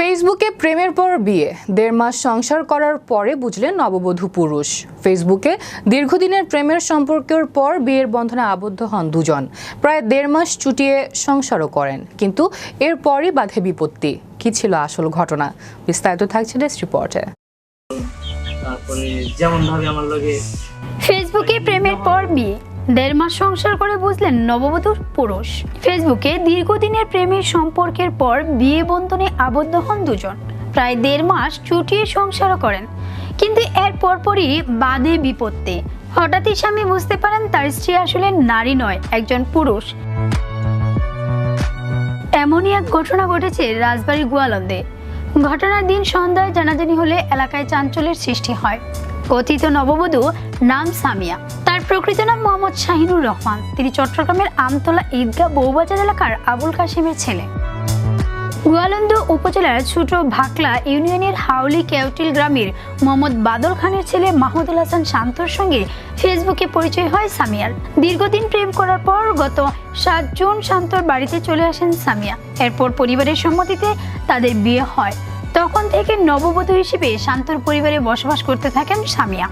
ফেসবুকে প্রেমের পর বিয়ে। দেড় মাস সংসার করার পরে বুঝলেন নববধূ পুরুষ। ফেসবুকে দীর্ঘদিনের প্রেমের সম্পর্কের পর বিয়ের বন্ধনে আবদ্ধ হন দুজন। প্রায় দেড় মাস চুটিয়ে সংসারও করেন। কিন্তু এরপরই বাধে বিপত্তি। কি ছিল আসল ঘটনা? বিস্তারিত থাকছে ডেস্ক রিপোর্টে। তারপরে যেমন ভাবে আমার লগে ফেসবুকে প্রেমের পর বিয়ে। দেড় মাস সংসার করে বুঝলেন নববধূর পুরুষ। ফেসবুকে দীর্ঘদিনের প্রেমের সম্পর্কের পর বিয়ে বন্ধনে আবদ্ধ হন দুজন। প্রায় দেড় মাস চুটিয়ে সংসারও করেন। কিন্তু এর পরপরই বাদে বিপত্তি। হঠাৎই স্বামী বুঝতে পারেন তার স্ত্রী আসলে নারী নয়, একজন পুরুষ। এমনই এক ঘটনা ঘটেছে রাজবাড়ির গোয়ালন্দে। ঘটনার দিন সন্ধ্যায় জানাজানি হলে এলাকায় চাঞ্চল্যের সৃষ্টি হয়। কথিত নববধূ নাম সামিয়া। প্রকৃত নাম মোহাম্মদ শাহিনুর রহমান। তিনি চট্টগ্রামের আমতলা ঈদগাহ বৌবাজার এলাকার আবুল কাশিমের ছেলে। গোয়ালন্দ উপজেলার ছোট ভাকলা ইউনিয়নের হাউলি কেওটিল গ্রামের মোহাম্মদ বাদল খানের ছেলে মাহমুদুল হাসান শান্তর সঙ্গে ফেসবুকে পরিচয় হয় সামিয়ার। দীর্ঘদিন প্রেম করার পর গত সাত জুন শান্তর বাড়িতে চলে আসেন সামিয়া। এরপর পরিবারের সম্মতিতে তাদের বিয়ে হয়। তখন থেকে নববধূ হিসেবে শান্তর পরিবারে বসবাস করতে থাকেন সামিয়া।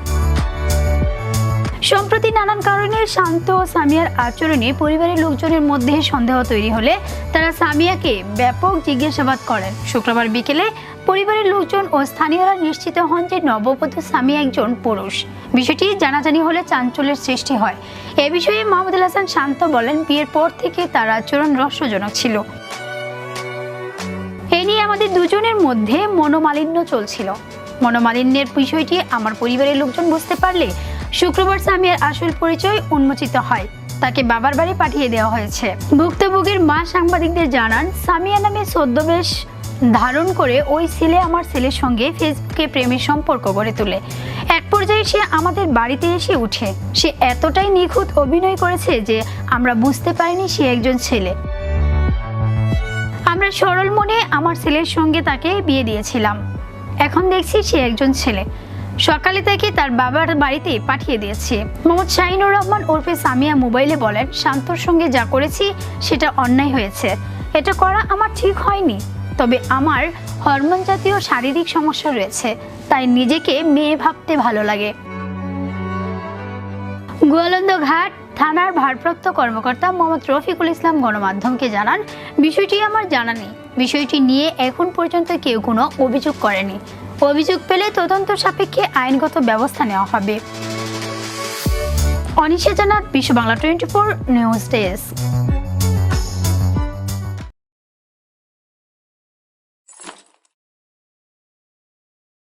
সম্প্রতি নানান কারণে শান্ত ও সামিয়ার আচরণে পরিবারের লোকজনের মধ্যে সন্দেহ তৈরি হলে তারা সামিয়াকে ব্যাপক জিজ্ঞাসাবাদ করেন। শুক্রবার বিকেলে পরিবারের লোকজন ও স্থানীয়রা নিশ্চিত হন যে নববধূ সামিয়া একজন পুরুষ। বিষয়টি জানাজানি হলে চাঞ্চল্যের সৃষ্টি হয়। এ বিষয়ে মাহমুদুল হাসান শান্ত বলেন, বিয়ের পর থেকে তার আচরণ রহস্যজনক ছিল। এ নিয়ে আমাদের দুজনের মধ্যে মনোমালিন্য চলছিল। মনোমালিন্যের বিষয়টি আমার পরিবারের লোকজন বুঝতে পারলে শুক্রবার সামিয়ার আসল পরিচয় উন্মোচিত হয়। তাকে বাবার বাড়ি পাঠিয়ে দেওয়া হয়েছে। ভুক্তভোগীর মা সাংবাদিকদের জানান, সামিয়া নামে ছদ্মবেশ ধারণ করে ওই ছেলে আমার ছেলের সঙ্গে ফেসবুকে প্রেমের সম্পর্ক গড়ে তোলে। এক পর্যায়ে সে আমাদের বাড়িতে এসে উঠে। সে এতটাই নিখুঁত অভিনয় করেছে যে আমরা বুঝতে পারিনি সে একজন ছেলে। আমরা সরল মনে আমার ছেলের সঙ্গে তাকে বিয়ে দিয়েছিলাম। এখন দেখছি সে একজন ছেলে। সকালে তাকে তার বাবার বাড়িতে পাঠিয়ে দিয়েছে। মোহাম্মদ শাহিনুর রহমান ওরফে সামিয়া মোবাইলে বলেন, শান্তর সঙ্গে যা করেছি সেটা অন্যায় হয়েছে। এটা করা আমার ঠিক হয়নি। তবে আমার হরমোন জাতীয় শারীরিক সমস্যা রয়েছে, তাই নিজেকে মেয়ে ভাবতে ভালো লাগে। গোয়ালন্দ ঘাট থানার ভারপ্রাপ্ত কর্মকর্তা মোহাম্মদ রফিকুল ইসলাম গণমাধ্যমকে জানান, বিষয়টি আমার জানা নেই। বিষয়টি নিয়ে এখন পর্যন্ত কেউ কোনো অভিযোগ করেনি। অভিযোগ পেলে তদন্ত সাপেক্ষে আইনগত ব্যবস্থা নেওয়া হবে। অনিশা জানাত Bishwa Bangla twenty four news desk.